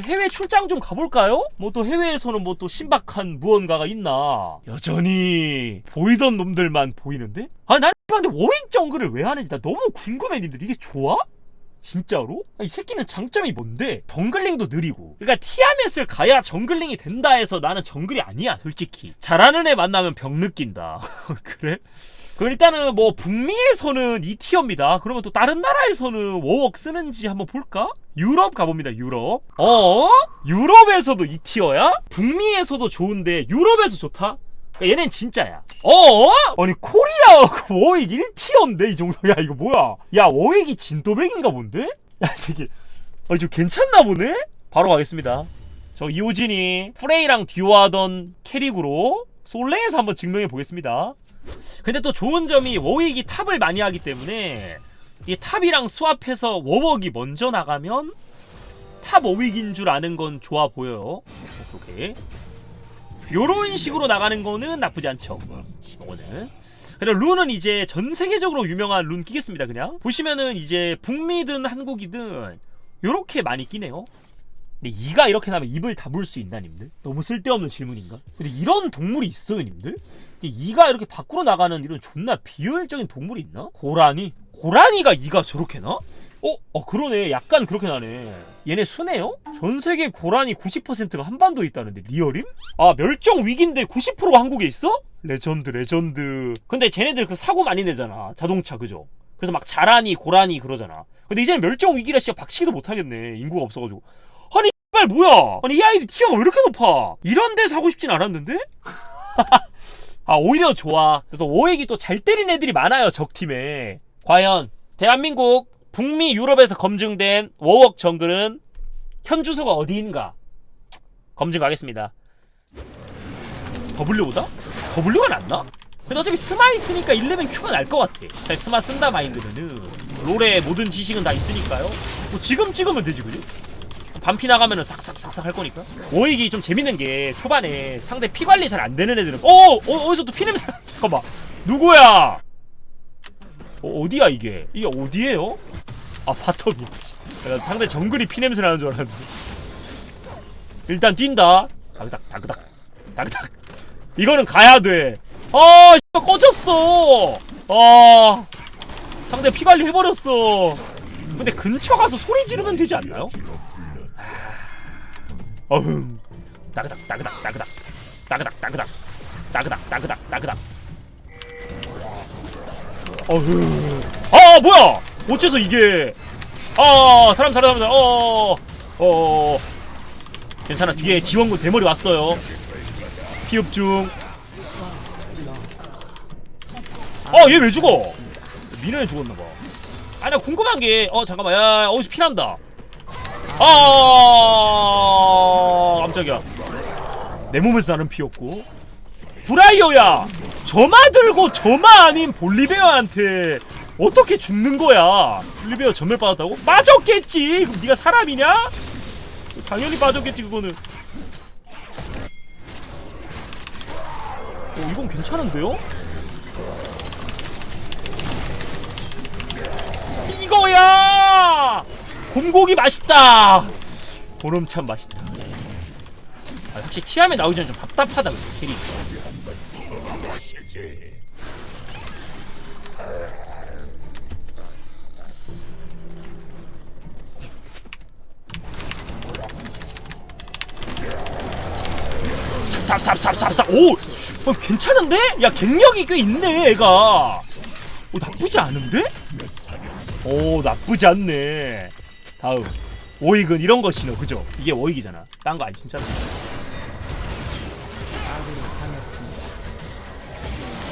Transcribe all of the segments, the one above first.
해외 출장 좀 가볼까요? 뭐 또 해외에서는 뭐 또 신박한 무언가가 있나 여전히 보이던 놈들만 보이는데? 아니 난 근데 워잉 정글을 왜 하는지 나 너무 궁금해 님들 이게 좋아? 진짜로? 이 새끼는 장점이 뭔데? 정글링도 느리고 그러니까 티아멧을 가야 정글링이 된다 해서 나는 정글이 아니야 솔직히 잘하는 애 만나면 병 느낀다 그래? 그럼 일단은 뭐 북미에서는 2티어입니다. 그러면 또 다른 나라에서는 워웍 쓰는지 한번 볼까? 유럽 가봅니다. 유럽. 어? 유럽에서도 2티어야? 북미에서도 좋은데 유럽에서 좋다? 그러니까 얘넨 진짜야. 어? 아니 코리아 그 워익 1티어인데 이 정도야 이거 뭐야? 야 워익이 진또백인가 본데? 야 이게 아니 좀 괜찮나 보네? 바로 가겠습니다. 저 이호진이 프레이랑 듀오하던 캐릭으로 솔랭에서 한번 증명해 보겠습니다. 근데 또 좋은 점이 워윅이 탑을 많이 하기 때문에 이 탑이랑 수합해서 워웍이 먼저 나가면 탑 워윅인 줄 아는 건 좋아 보여요. 오케이. 요런 식으로 나가는 거는 나쁘지 않죠. 이거는. 그리고 룬은 이제 전 세계적으로 유명한 룬 끼겠습니다, 그냥. 보시면은 이제 북미든 한국이든 요렇게 많이 끼네요. 근데 이가 이렇게 나면 입을 다물 수 있나 님들? 너무 쓸데없는 질문인가? 근데 이런 동물이 있어요 님들? 이가 이렇게 밖으로 나가는 이런 존나 비효율적인 동물이 있나? 고라니? 고라니가 이가 저렇게 나? 어? 어 그러네 약간 그렇게 나네 얘네 순해요? 전세계 고라니 90%가 한반도에 있다는데 리얼임? 아 멸종 위기인데 90%가 한국에 있어? 레전드 레전드 근데 쟤네들 그 사고 많이 내잖아 자동차 그죠? 그래서 막 자라니 고라니 그러잖아 근데 이제는 멸종 위기라 씨가 박치기도 못하겠네 인구가 없어가지고 아니 발 뭐야? 아니 이 아이들 티어가 왜 이렇게 높아? 이런 데서 하고 싶진 않았는데? 아 오히려 좋아. 또 오액이 또 잘 때린 애들이 많아요 적팀에. 과연 대한민국 북미 유럽에서 검증된 워웍 정글은 현 주소가 어디인가? 검증 가겠습니다. W보다? W가 낫나? 근데 어차피 스마 있으니까 11 Q가 날 것 같아. 잘 스마 쓴다 마인드면은. 롤의 모든 지식은 다 있으니까요. 뭐 지금 찍으면 되지 그지? 반피 나가면은 싹싹싹싹 할 거니까. 오익이 좀 재밌는 게 초반에 상대 피 관리 잘 안 되는 애들은 어, 어 어디서 또 피 냄새 나- 잠깐만. 누구야? 어, 어디야 이게? 이게 어디예요? 아 바텀이. 상대 정글이 피 냄새 나는 줄 알았는데. 일단 뛴다. 다그닥 다그닥 다그닥. 이거는 가야 돼 아 씨발 꺼졌어. 아. 상대 피 관리 해버렸어. 근데 근처 가서 소리 지르면 되지 않나요? 어흥 따그닥 따그닥 따그닥. 따그닥 따그닥. 따그닥 따그닥 따그닥. 어흥 아 뭐야? 어째서 이게? 아 사람 사람 사람. 어어 어, 괜찮아. 뒤에 지원군 대머리 왔어요. 피흡 중어얘 왜 죽어? 미련에 죽었나봐. 아나 궁금한 게어 잠깐만. 야 어디서 피난다 아 깜짝이야 내 몸에서 나는 피었고 브라이어야 점화 들고 점화 아닌 볼리베어한테 어떻게 죽는 거야 볼리베어 전멸 받았다고? 빠졌겠지 그럼 네가 사람이냐? 당연히 빠졌겠지 그거는 어 이건 괜찮은데요? 이거야! 곰고기 맛있다. 보름참 맛있다. 아, 확실히 티암에 나오기 전에 좀 답답하다 캐릭. 삽삽삽삽삽 오! 어, 괜찮은데? 야 갱력이 꽤 있네 애가 오 나쁘지 않은데? 오 나쁘지 않네 다음. 오익은 이런 거 신어 그죠? 이게 오익이잖아. 딴 거 아니 진짜.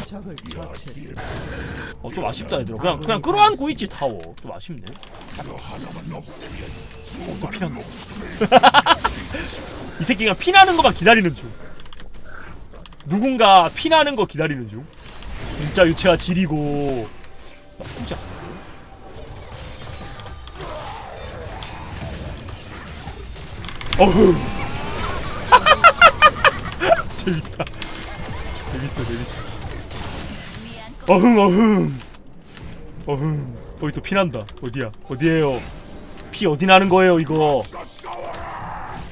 처치했습니다. 어좀 아쉽다 얘들아. 그냥 그냥 끌어안고 있지 타워. 좀 아쉽네. 필요한 거. 이 새끼가 피나는 거만 기다리는 중. 누군가 피나는 거 기다리는 중. 진짜 유체가 지리고. 나쁘지 어흥 재밌다. 재밌어 재밌어 어흥 어흥. 어흥 거기 또 피난다. 어디야? 어디에요? 피 어디 나는 거예요 이거?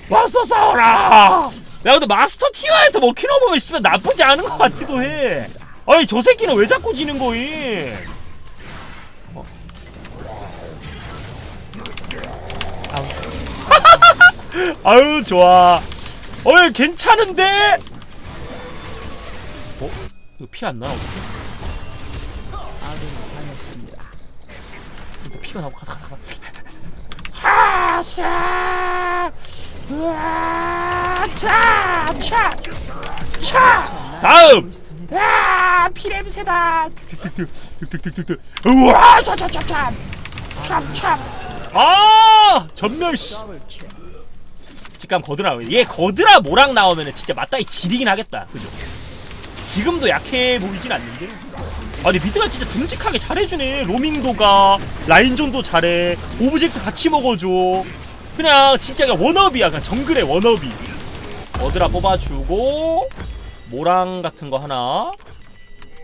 와서 싸워라! 야 근데 마스터 티어에서 먹히는 거 보면 씨발 나쁘지 않은 것 같기도 해. 아니 저 새끼는 왜 자꾸 지는 거임 아유 좋아 어이 괜찮은데 어? 이거 피 안 나? 어떡해? 아군이 당했습니다. 일단 피가 나고 가다 가다 하샤 차차 다음. 야 피냄새다 득득득득득득득득 우와 차차차차 찹찹 아 전멸 씨. 직감 거드라. 얘 거드라 모랑 나오면은 진짜 맞다이 지리긴 하겠다. 그죠? 지금도 약해 보이진 않는데. 아니 비트가 진짜 듬직하게 잘해주네. 로밍도가 라인존도 잘해. 오브젝트 같이 먹어줘. 그냥 진짜 그냥 워너비야. 그냥 정글의 워너비 거드라 뽑아주고 모랑 같은 거 하나.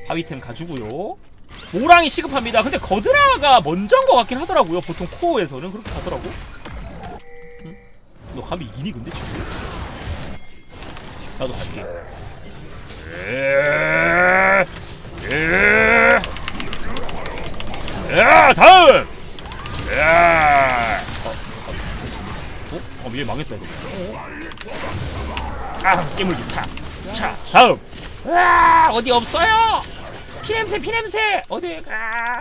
하위템 가지고요. 모랑이 시급합니다. 근데 거드라가 먼저인 것 같긴 하더라고요. 보통 코어에서는 그렇게 가더라고 너 감히 이기니 근데 지금? 나도 갈게. 에, 에, 야 다음. 야. 어, 어, 어, 얘 망했다 이거. 아, 깨물기 타. 자, 다음. 아, 어디 없어요? 피냄새, 피냄새. 어디 가?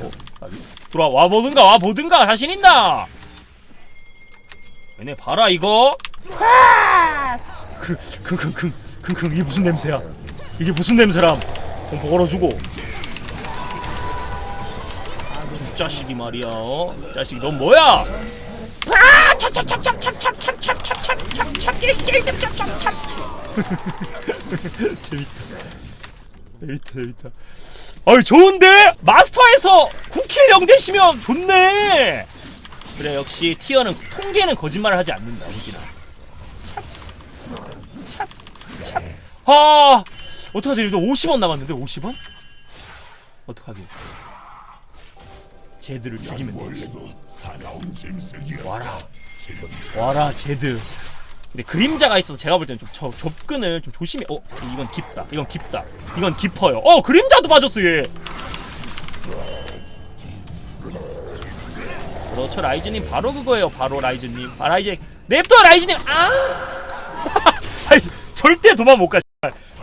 어, 아니, 들어와 와 보든가 와 보든가 자신 있나? 얘네 봐라 이거 그킁킁킁킁킁 이게 무슨 냄새야 이게 무슨 냄새람 공포 걸어주고 이 자식이 말이야 어? 이 자식이 넌 뭐야 아 참참참참참참참참참참참 게임 참참참 재밌다 재밌다 재밌다 어이 좋은데 마스터에서 9킬 0대시면 좋네 그래 역시 티어는 통계는 거짓말을 하지 않는다 우진아 찹찹찹아 어떡하지? 이거 50원 남았는데 50원? 어떡하지? 제드를 죽이면 되지. 와라. 와라 제드. 근데 그림자가 있어서 제가 볼 때는 좀 저, 접근을 좀 조심해. 어 이건 깊다. 이건 깊다. 이건 깊어요. 어 그림자도 빠졌어 얘 그렇죠. 라이즈님 바로 그거예요. 바로 라이즈님. 아 라이즈. 냅둬 라이즈님. 아! 아니, 절대 도망 못가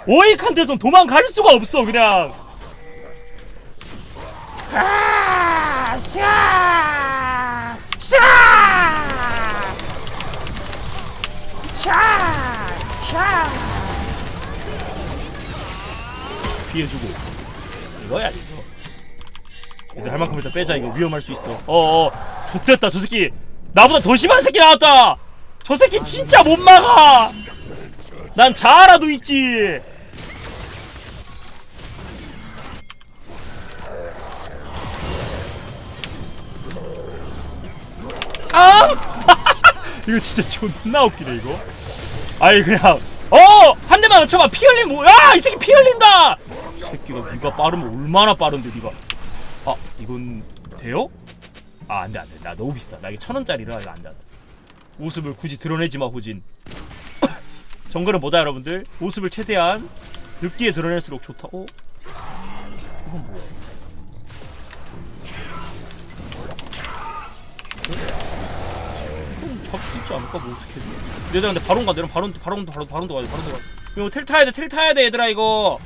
오이칸테선 도망갈 수가 없어 그냥. 아, 샤! 샤! 샤! 샤! 피해주고. 이거야 이거. 얘들 할 만큼 일단 빼자. 이거 위험할 수 있어. 어어 좋됐다 저 새끼. 나보다 더 심한 새끼 나왔다. 저 새끼 진짜 못 막아. 난 자아라도 있지. 아! 이거 진짜 존나 웃기네 이거. 아니 그냥. 어 한 대만 맞춰봐. 피 흘림 뭐야 이 새끼 피 흘린다! 이 새끼가 니가 빠르면 얼마나 빠른데 니가. 아 이건 돼요? 아 안돼 안돼. 나 너무 비싸. 나 이게 천 원짜리라 이거 안돼 안돼. 모습을 굳이 드러내지 마 후진. 정글은 뭐다 여러분들? 모습을 최대한 늦게 드러낼수록 좋다. 어? 이건 뭐야? 이건 잡을 수 있지 않을까? 뭐 어떻게 해? 얘들아 근데 바론 돼 이런 바론 바론도 바론 바론도 가야 돼 가야 돼 이거 텔 타야 돼텔 타야 돼 얘들아 이거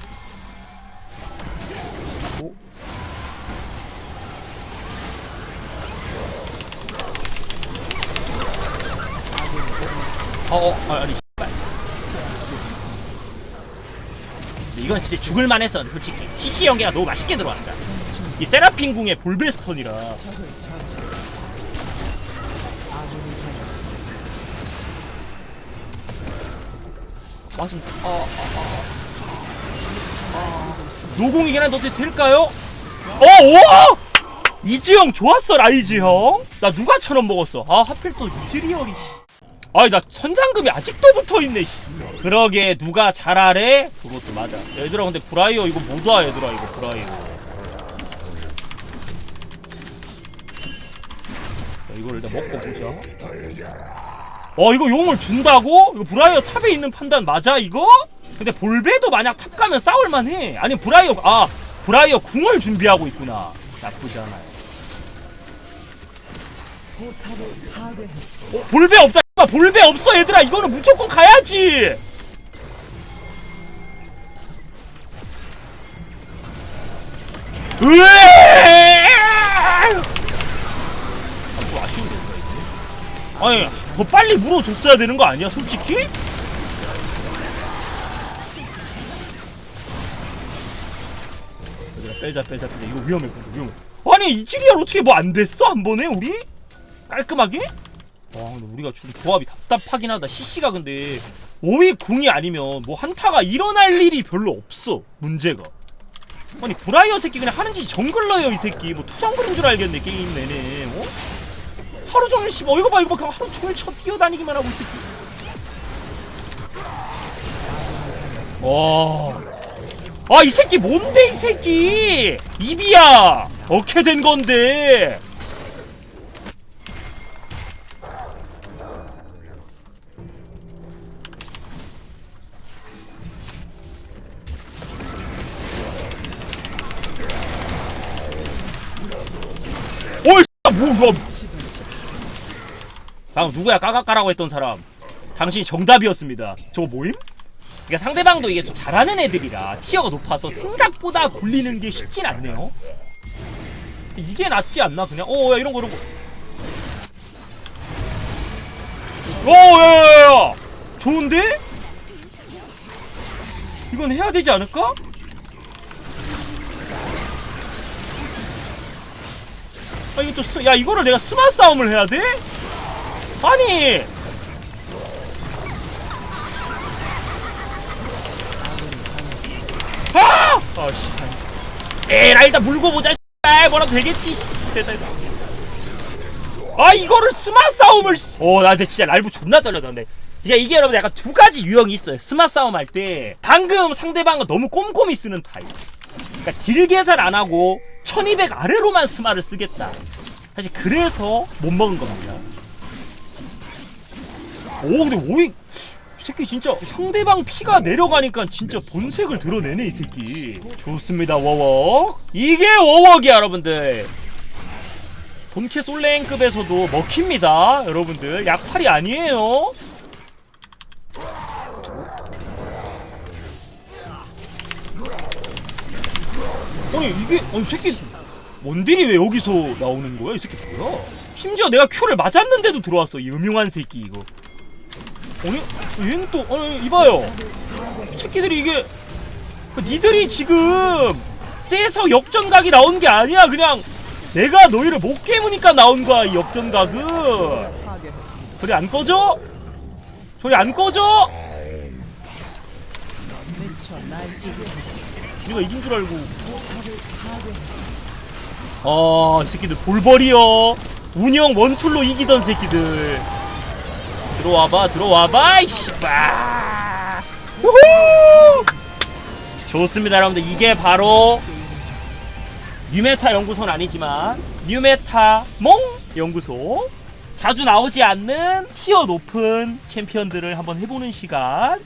어어 아, 아니 씨발 이건 진짜 죽을만 했어 솔직히 CC 연계가 너무 맛있게 들어왔다 이 세라핀 궁의 볼베스턴이라. 맞음. 아, 아, 아. 아. 노공이긴 한데 어떻게 될까요? 어, 오! 이지영 좋았어, 라이즈 형. 나 누가 천원 먹었어? 아, 하필 또 이즈리얼이. 씨. 아니, 나 선상금이 아직도 붙어 있네, 씨. 그러게, 누가 잘하래? 그것도 맞아. 얘들아, 근데 브라이어 이거 못 와, 얘들아, 이거 브라이어. 자, 이걸 일단 먹고 보자. 어 이거 용을 준다고? 이거 브라이어 탑에 있는 판단 맞아 이거? 근데 볼베도 만약 탑 가면 싸울만해 아니 브라이어 아 브라이어 궁을 준비하고 있구나 나쁘지 않아요. 어, 볼베 없다 볼베 없어 얘들아 이거는 무조건 가야지! 아. 아니 더 빨리 물어줬어야 되는 거 아니야 솔직히? 빼자 빼자 빼자 이거 위험해 위험해 아니 이즈리얼 어떻게 뭐 안 됐어 한 번에 우리? 깔끔하게? 와 근데 우리가 지금 조합이 답답하긴 하다 CC가 근데 5위 궁이 아니면 뭐 한타가 일어날 일이 별로 없어 문제가 아니 브라이어 새끼 그냥 하는 짓이 정글러예요 이 새끼 뭐 투정글인 줄 알겠네 게임 내내 어? 하루 종일 씨, 어 이거 봐 이거 봐 하루 종일 쳐 뛰어다니기만 하고 이 새끼 와. 아, 이 새끼 뭔데, 이 새끼! 입이야! 어떻게 된 건데? 뭐, 뭐. 방금 누구야 까까까라고 했던 사람 당신이 정답이었습니다 저거 뭐임? 그러니까 상대방도 이게 좀 잘하는 애들이라 티어가 높아서 생각보다 굴리는 게 쉽진 않네요 이게 낫지 않나 그냥 어야 이런 거 이런 거 오야야야 좋은데? 이건 해야 되지 않을까? 아 이거 또 야 이거를 내가 스마 싸움을 해야 돼? 아니! 아! 아씨. 에라 일단 물고 보자 씨. 뭐라도 되겠지 씨. 됐다 됐다. 아 이거를 스마 싸움을 어나 근데 진짜 라이브 존나 떨려졌네. 이게 이게 여러분 약간 두 가지 유형이 있어요. 스마 싸움 할 때 방금 상대방은 너무 꼼꼼히 쓰는 타입. 그러니까 딜 계산 안 하고 1200 아래로만 스마를 쓰겠다. 사실 그래서 못 먹은 겁니다. 오 근데 오이 이 새끼 진짜 상대방 피가 내려가니까 진짜 본색을 드러내네 이 새끼. 좋습니다 워웍 이게 워웍이야 여러분들. 본캐 솔랭급에서도 먹힙니다 여러분들. 약팔이 아니에요 아니 이게 아니 이 새끼 원딜이 왜 여기서 나오는 거야 이 새끼 뭐야 심지어 내가 큐를 맞았는데도 들어왔어 이 음흉한 새끼 이거 아니 얘는 또 아니 이봐요 새끼들이 이게 니들이 지금 쎄서 역전각이 나온 게 아니야 그냥 내가 너희를 못 깨무니까 나온 거야 이 역전각은. 소리 안 꺼져? 소리 안 꺼져? 미쳐 날뛰게 했습니다. 우리가 이긴 줄 알고 아, 이 새끼들 볼벌이요. 운영 원툴로 이기던 새끼들. 들어와봐, 들어와봐, 이씨, 빠. 우후! 좋습니다, 여러분들. 이게 바로 뉴메타 연구소는 아니지만 뉴메타 몽 연구소. 자주 나오지 않는 티어 높은 챔피언들을 한번 해보는 시간.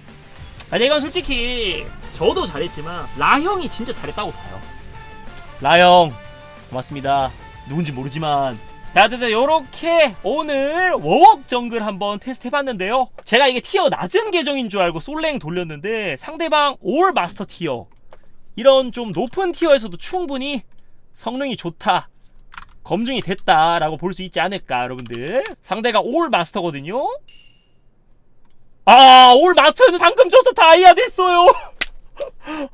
아, 내가 솔직히 저도 잘했지만 라형이 진짜 잘했다고 봐요. 라형 고맙습니다. 누군지 모르지만. 자, 어쨌든 요렇게 오늘 워웍 정글 한번 테스트 해봤는데요. 제가 이게 티어 낮은 계정인 줄 알고 솔랭 돌렸는데 상대방 올 마스터 티어. 이런 좀 높은 티어에서도 충분히 성능이 좋다. 검증이 됐다라고 볼 수 있지 않을까, 여러분들. 상대가 올 마스터거든요. 아, 올 마스터였는데 방금 져서 다이아 됐어요.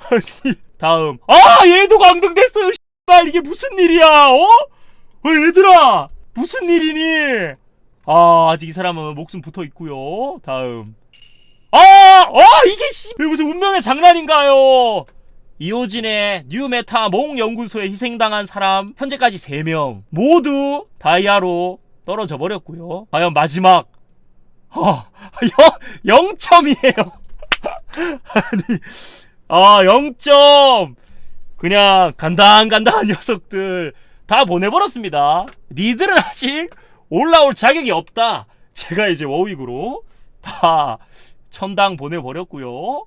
아니, 다음. 아, 얘도 강등됐어요. 씨발 이게 무슨 일이야? 어? 어 얘들아 무슨 일이니? 아 아직 이 사람은 목숨 붙어 있고요. 다음 아, 아 이게 씨 무슨 운명의 장난인가요? 이호진의 뉴메타 몽 연구소에 희생당한 사람 현재까지 3명 모두 다이아로 떨어져 버렸고요. 과연 마지막 어, 영 0점이에요. 아니 아 0점 그냥 간당간당한 녀석들 다 보내버렸습니다. 니들은 아직 올라올 자격이 없다. 제가 이제 워윅으로 다 천당 보내버렸고요.